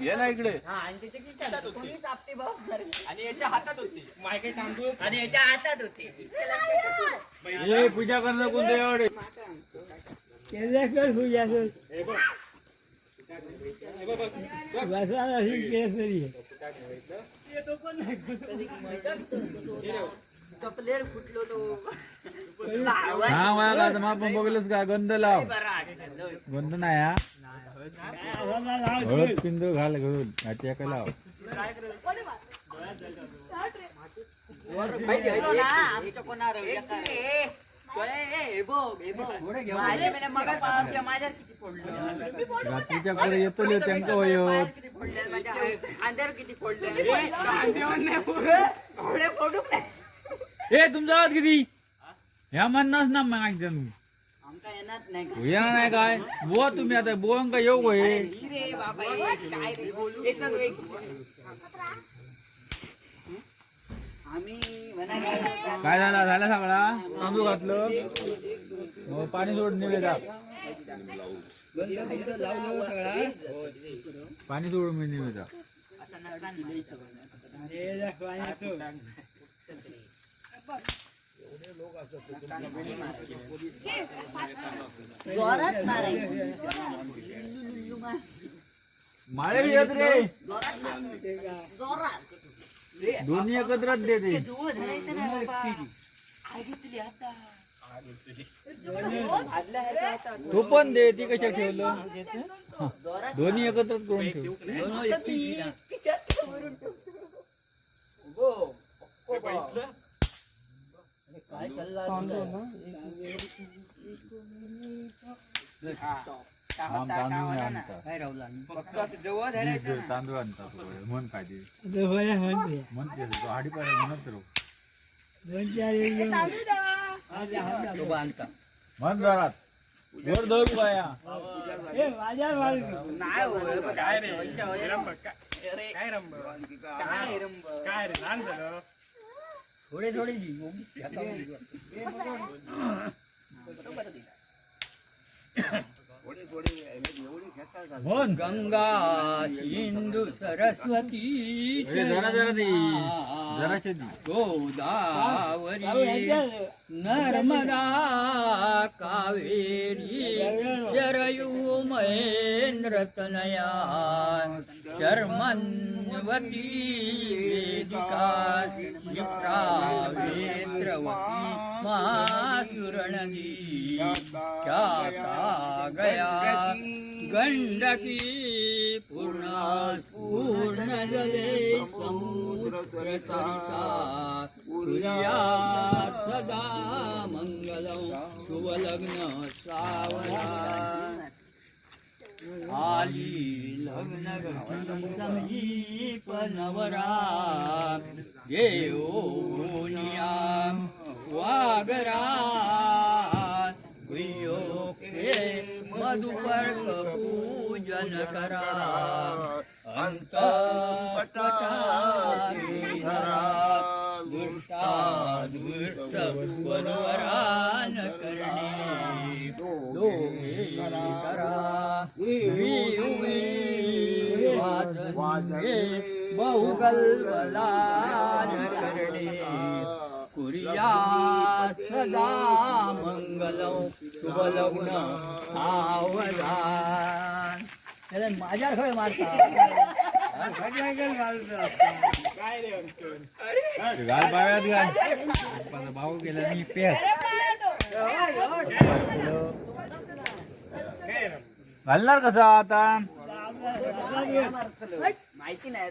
ये ना इकडे. आणि याच्या हातात होते. मायके तांदूळ आणि याच्या हातात होते. ये पूजा करणं कोणतं एवढे? कपलेर फुटलो तो हा मला आता मग बघलच का गंध लाव गंध नाही हा हळद पिंदू घाल घरून त्याच्या का लाव रात्रीच्या पुढे येतो त्यांचं माझ्यात किती फोडले ए तुमचा आवाज किती? ह्या म्हणणार ना मागच्या आमका येणार नाही का? येणार नाही काय? बुवा तुम्ही आता बुवांक का येऊ ही? रे बाबा हे काय रे? बोलू एकच एक. आम्ही म्हणा काय- काय झाला? झाला सगळा? तांदूळ घातलं? मग पाणी सोड निवेदा पाणी सोडून मी सगळं. माळे येत रे. दोन्ही एकत्रच देते ते. पण दे ती कशा ठेवलं? दोन्ही एकत्रच करून ठेव. तो. म्हण काय ते म्हणते तो हाडी पाहिजे म्हणत रो तो बांधता म्हण जरात जोर धरू बाया नाही होय, काय रे वरच्या वरच्या. रंब काय काय रंब काय रंब? काय रे लहान झालं थोडे थोडे म्हण गंगा सिंधू सरस्वती ए, जरा जरा दे जरा महासुरनदी ख्याता गया गंडकी पूर्ण पूर्ण जले समुद्र सरिता सदा मंगलम शुभलग्न सावला आली लग्न समीप नवरा देवोनिया वागरा गुह्योखे मधुपर्क पूजन करा। अंत दुष्टा दुष्ट वनवरान करणे। दोघे करा। विवे वाजने बहुगल्वलान करणे। कुर्या सदा मंगलम शुभलग्न सावधान त्याला माझ्या खळ मारता काय रे अंकल घाल बाव्यात घाल माझा भाऊ गेला मी पेस काय रंब घालणार कसा आता माहिती नाही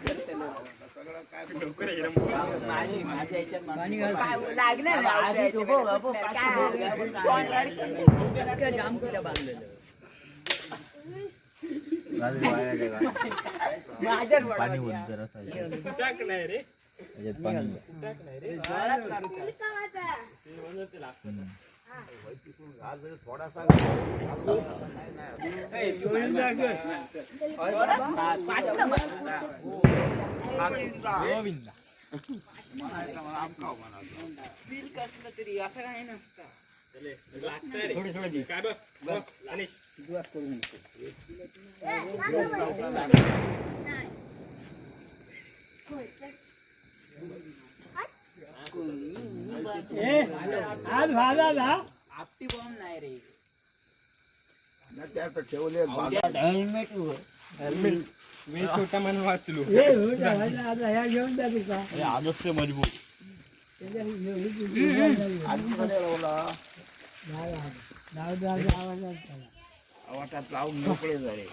तो का लवकर ये रंब माझी माझ्या ह्याच्यात काय लागणार नाही काय जाम केलं बांधलेलं घाल बाया काय घाल. माझ्याच पाणी वडवाच्या. होत जरा टाक नाही रे त्याच्यात पाणी टाक नाही रे जोरात लागतं. गोविंदा. बिल कसलं तरी असं काही नसतं लागतंय रे. काय बघ बघ आणि आपटी बॉम्ब नाही रे मी छोटा म्हणून वाचलो. आदर्श मजबूत. वाटात लावून मोकळे झाले.